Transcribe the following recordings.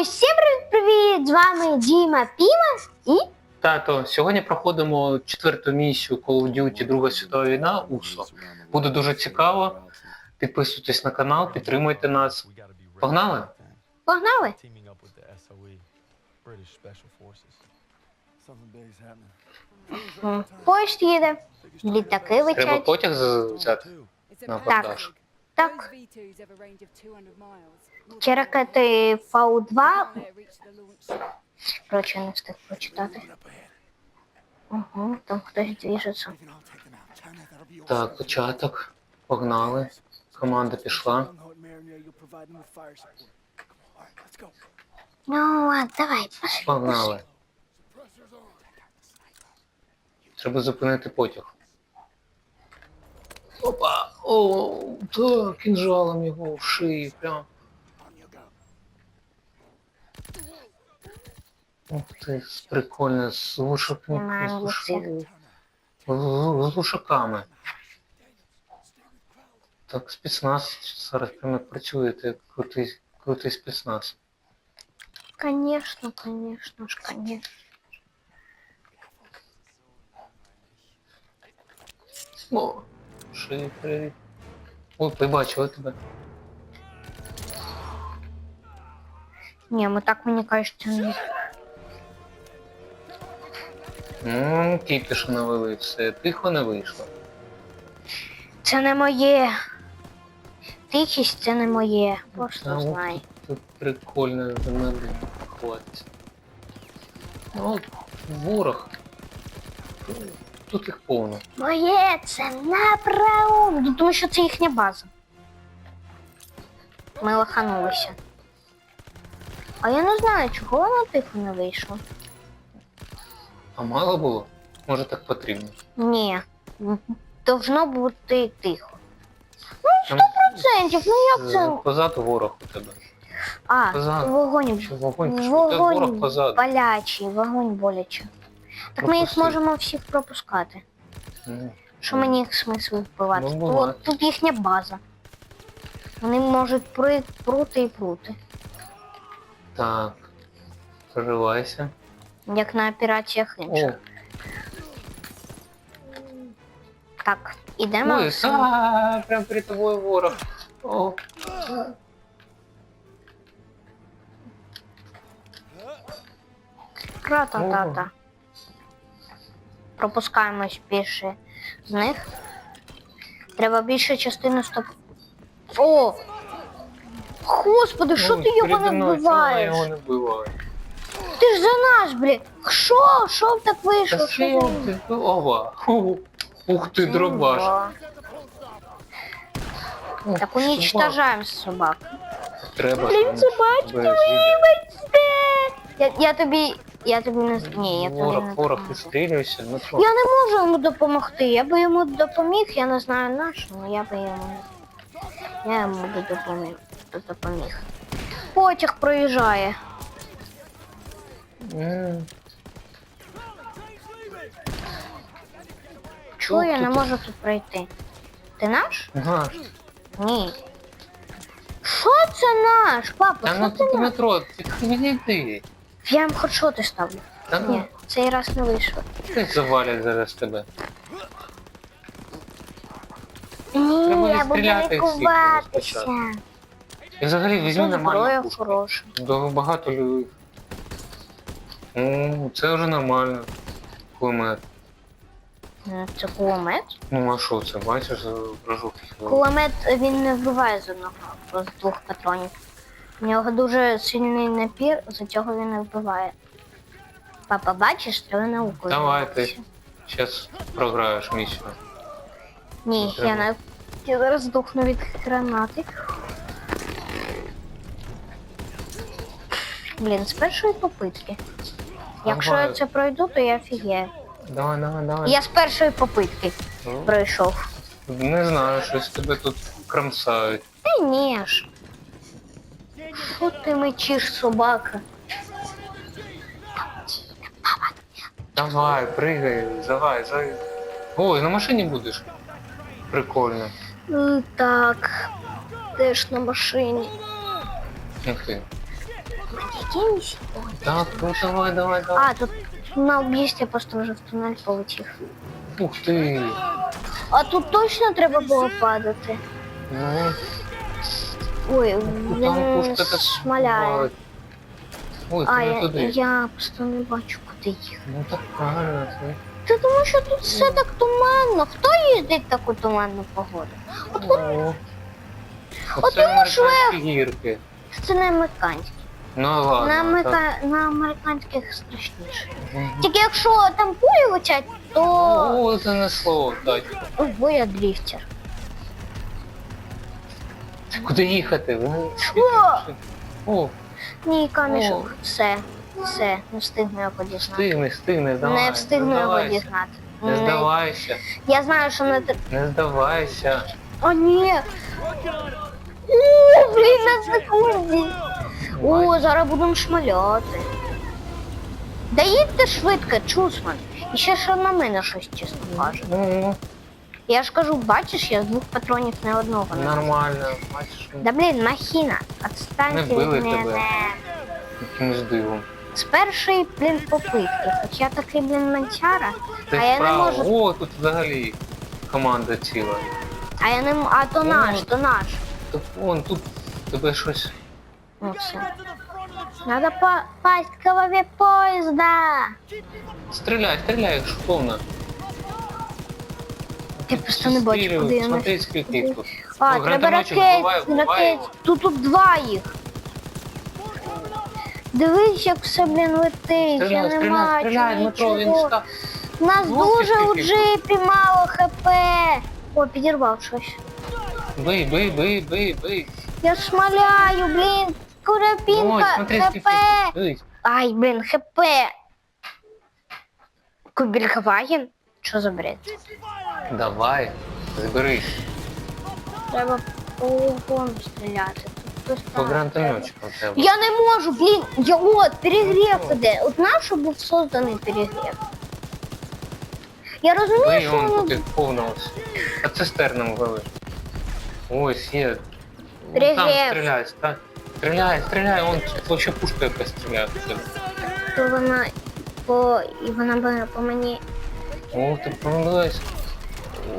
Усім привіт! З вами Діма Піма і Тато, сьогодні проходимо четверту місію Call of Duty Друга світова війна УСО. Буде дуже цікаво. Підписуйтесь на канал, підтримуйте нас. Погнали? погнали! Поїзд їде, літаки Треба потяг взяти на a Так. вантаж. Так, Those V2s have a range of 200 miles. ці ракети Фау-2, They reach the launch коротше, не встиг прочитати. Угу, там хтось двіжиться. We can all take them out. China, that'll be your Так, початок. Погнали. Команда пішла. Gung-ho at Mariner, you'll provide them with fire support. Come on, all right, let's go. Ну, ладно, давай, пошли. Погнали. Треба зупинити потяг. Опа! О, так, кінжалом його в шиї прям. Ух ти, прикольно, глуш- місця. з глушаками. Так, спецназ зараз прямо як працюєте, як крутий, крутий спецназ. Конечно, конечно ж, конечно. О, шиї, привіт. Ой, побачили тебе. Ні, ми так, мені кажеться, не... Ну, кіпіш навели, все, тихо не вийшло. Це не моє. Тихість це не моє. Просто Та, знай. Тут прикольно за мене ховатися. Ну, ворог. Тут їх повно. Моє це. Ну, Тому що це їхня база. Ми лоханулися. А я не знаю, чого вона тихо не вийшла. А мало було? Може так потрібно. Ні. Должно бути тихо. Ну, Там Процентів, ну як це? позаду ворог у тебе. А, позаду. вогонь. Що вогонь пішов? Та ворог Вогонь позаду. болячий, вогонь болячий. Так ми їх можемо всіх пропускати. Ну, Що мені їх смисл вбивати? Ну, буває. От тут їхня база. Вони можуть при... прути і прути. Так. Проривайся. Як на операціях О, інших. Так, ідемо. ой, та, прям перед тобою ворог. О, Кра-та-та-та. Пропускаємось більше з них. Треба більше частину стоп. О! Господи, що ти його не вбиваєш? його не вбиває? Ти ж за нас, блін. Що? Що так Та вийшло? Що що ти? Ова. Ух, Ух ти, дробаш. Так уничтожаємо собак. Треба. Блін, тебе з'їдять. Я, я тобі. Я тобі не ні, я тобі Ворог, не ворог, допоможу. відстрілюйся, ну що? Я не можу йому допомогти. Я би йому допоміг, я не знаю на що, але я би йому. Я йому би допоміг. допоміг. Потяг проїжджає. М, Чого я не тут? можу тут пройти? Ти наш? Наш. Ні. Що це наш? Папа, Та що ну тут наш? метро, ти відійди. Я їм що ставлю. Та Ні, ну, цей раз не вийшло. завалять зараз тебе. Ні, я буду всіх лікуватися. спочатку. І взагалі візьми нормальну зброя пушку. хороша. Дуже багато людей. О, це вже нормально. Кулемет. М, Це кулемет? Ну а що це, бачиш, вражу. Кулемет він не вбиває з одного з двох патронів. У нього дуже сильний напір, за цього він не вбиває. Папа, бачиш, треба наукою. Давай ти зараз програєш місію. Ні, я не. Я зараз здохну від гранати. Блін, з першої попитки. Якщо я це пройду, то я офігею. Давай, давай, давай. Я з першої попитки Ну, пройшов. Не знаю, щось тебе тут кромсають. Та ні ж. Що ти мечиш, собака? Давай, пригай, давай, давай. Ой, на машині будеш. Прикольно. М, Так, теж на машині. Ух ти. Якимсь? Ой. Так, ну давай, давай, давай. А, тут на об'їзді я просто вже в тунель полетів. Ух ти. А тут точно треба було падати. Ну, Ой, там він пушка шмаляє. Ой, А, ти не я, туди. я просто не бачу, куди їх. Ну так правильно. Це... Та тому що тут все так туманно. Хто їздить в таку туманну погоду? О. Оце тому ж американські гірки. це не американські. Ну ладно. На, так. америка... на американських страшніше. Мгм. Тільки якщо там пулі летять, то О, занесло, так. Ой, бо я дріфтер. Куди їхати? Ви- Що? О, Ні, камішок. Все, все, не встигну його дізнати. стигни, стигни, давай. Не встигну його здавайся. дізнати. Не здавайся, Я знаю, що не тр- не здавайся. О, ні. О, блін, на секунді. О, зараз будемо шмаляти. Да їдьте швидко, чусман. І ще що на мене щось чесно каже. Ну, Я ж кажу, бачиш, я з двох патронів не одного нормально, бачиш, Да блін, махіна, Не відстаньте били від тебе. мене. якимось дивом. З першої, блін, попитки. Хоч я такий, блін, мантяра, Ти а я не вправо. можу. О, тут взагалі команда ціла. А я не м- А то наш, то наш. Тут, вон, тут тебе щось. Ну все. Надо попасть к голове поезда. Стріляй, стріляй, повно. Я просто не бачу, куди я Смотри, скільки їх тут. А, Ну, треба гранатометчик ракет, ракет. Тут тут два їх. Дивись, як все, блін, летить. Я Стріляй, не стріляй, бачу стріляй, Дмитро, він нічого. став. Нас дуже у скільки? джипі мало хп. О, підірвав щось. Бий, бий, бий, бий, бий. Я шмаляю, блін. Ой, Курапінка, смотри, хп. Дивись. Ай, блін, хп. Кубельхваген? Що за бред? Давай, зберись. Треба по угону стріляти. Тут По хтось гранатометчикам треба. Я не можу, блін. Я от перегрів іде. От наш щоб був созданий перегрів. Я розумію, Бий, що вон воно тут їх. А цистерном вели. Ось є. Ну. Там стріляй, ста- стріляй, стріляй, он вообще пушка якась стріляє. в тебе. то вона по і вона по мені. О, ти промилась.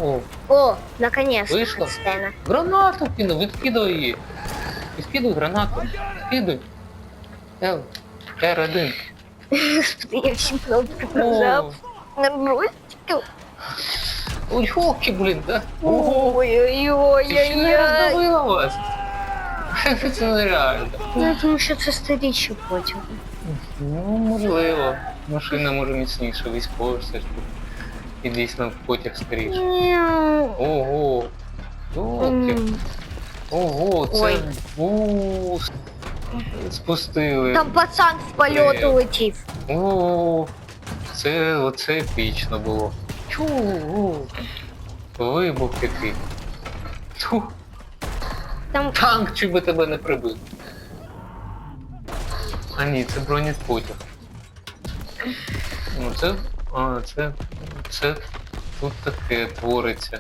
О, О, наконец-то Вийшло? гранату кинув, відкидуй її. Відкидуй гранату. Відкидуй. Л, Р1. Господи, я всі кнопки нажав. На брустику. Ой, хоки, блін, да? Ого, ще не Ой-ой-ой-ой-ой. роздавила вас. Це нереально. Ну, тому що це старіші потім. Ну, можливо. Машина може міцніша, військова все ж таки. І дійсно потяг скоріше. Ого. Йолки. Ого, це Ой. Спустили. Там пацан в польоту Привіт. летів. О, це оце епічно було. Чу. Вибух який. Чу. Там Танк чи би тебе не прибив. А ні, це бронепотяг. Ну це. А, це. Це тут таке твориться.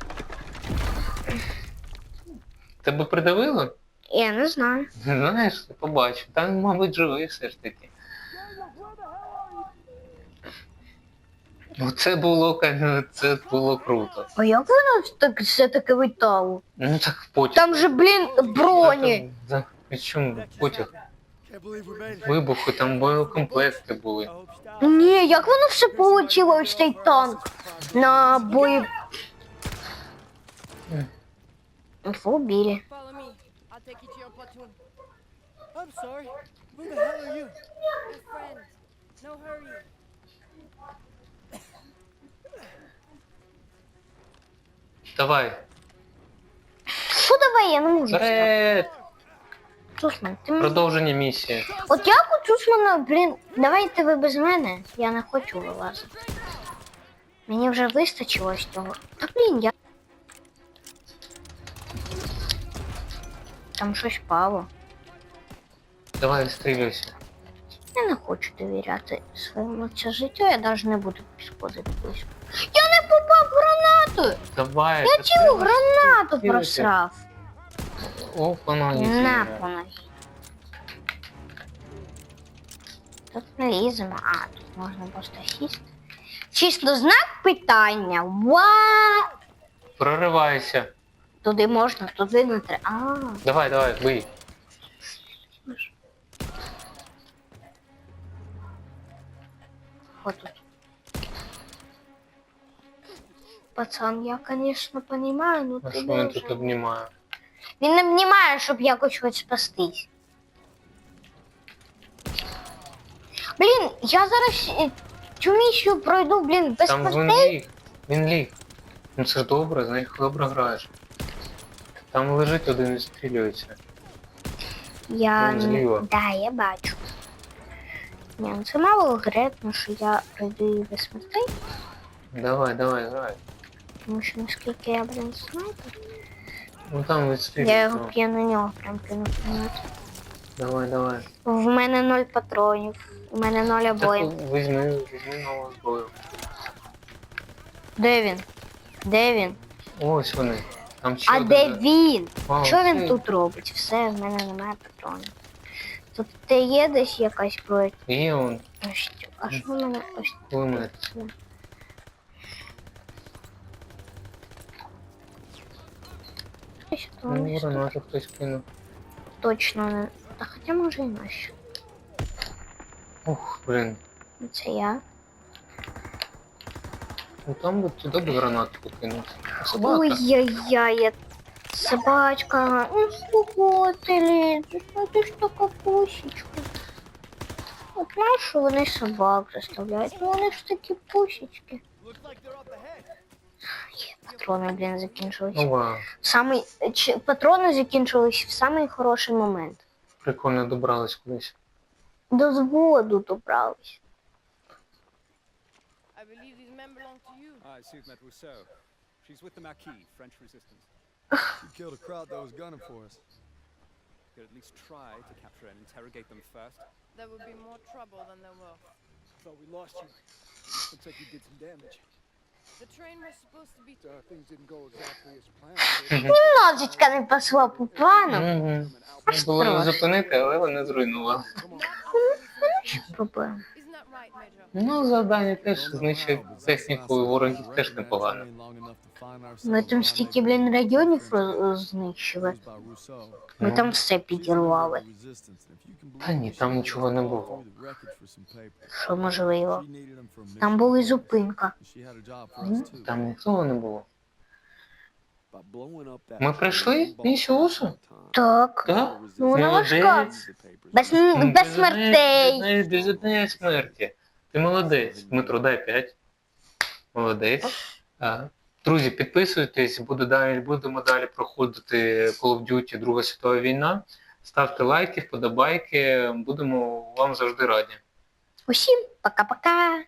Тебе придавило? я не знаю. Знаєш, ти побачив. Там, мабуть, живий все ж таки. Ну це було, це було круто. А як воно так все таки витало? Ну так потяг. Там же, блін, броні. Чому потяг? Вибухи, там боєкомплекти були. Ні, як воно все полетіло ось цей танк на бої. Фобілі. Follow me. I'll take you to your platoon. I'm sorry. Who the hell are you? Your friend. No hurry. Давай, Що давай, я не можу. вперед! Цусман, ти мені... Продовження місії. От у Цусмана, блін, давайте ви без мене. Я не хочу вилазити. Мені вже вистачило з цього. Та блін, я. Там щось пало. Давай відстрілюйся. Я не хочу довіряти своєму це життя, я навіть не буду підходити близько. Я не попав гранатою! Давай. Я цілу гранату просрав. О, воно На зіграє. по ногі. Тут не ліземо. А, тут можна просто сісти. Чисто знак питання. Ва! Проривайся. Туди можна, туди не треба. А, Давай, давай, бий. вот тут. Пацан, я, конечно, понимаю, но А ти що він тут должен. Він не обнімає, щоб якось хоч спастись. Блін, я зараз е, цю місію пройду, блін, без Там він смертей. ліг. Він ліг. Ну це ж добре, знаєш, добре граєш. Там лежить один і стрілюється. Я Він зліва. Да, я бачу. Ні, ну це мало гре, тому що я пройду її без смертей, Давай, давай, грай. тому що наскільки я, блін, снайпер. Ну там Я його п'ю на нього, прям кину. Давай, давай. В мене ноль патронів, у мене ноль Так обоїв. візьми, візьми нову зброю. Де він? Де він? Ось вони. Там ще А один де він? А, Що він тут робить? Все, в мене немає патронів. Тут де є десь якась зброя? Є он, А що в мене ось кулемет. Це? Ось то Ну, ось гранату хтось кинув. точно не. Та хоча може і наші. Ух, блін. Це я. Ну там би туди гранату покинув. А Собака. Ой-яй-яй, я- собачка, ну слухай, ти ну ти ж така пусічка. От знаєш, вони собак заставляють, ну вони ж такі пусічки. Looks like they're up ahead. Патрони, блін, закінчились. Ова, Самий, чи, патрони закінчились в самий хороший момент. прикольно добрались кудись. До зводу добрались. I believe these men belong to you. I assume that Rousseau. She's with the Marquis, French resistance. She killed a crowd that was gunning for us. Could at least try to capture and interrogate them first. There would be more trouble than there will. Thought we lost you. Looks like you did some damage. The train was supposed to be. Uh, things didn't go exactly as planned. Ножичка не пошла по плану. Угу. Було не зупинити, але вони. Проблема. Ну, завдання теж знищив техніку ворогів теж непогано. Ми там стільки, блін, районів знищили. Ми Ну. там все підірвали. Та ні, там нічого не було. Що можливо. Там була і зупинка. Ну, Там нікого не було. Ми пройшли місію УСУ? Так. Так? Ну, вона важка. Без, без смертей. Без, без однієї смерті. Ти молодець. Дмитро, дай 5. Молодець. А. Друзі, підписуйтесь, буде далі, будемо далі проходити Call of Duty Друга світова війна. Ставте лайки, вподобайки, будемо вам завжди раді. Усім пока-пока.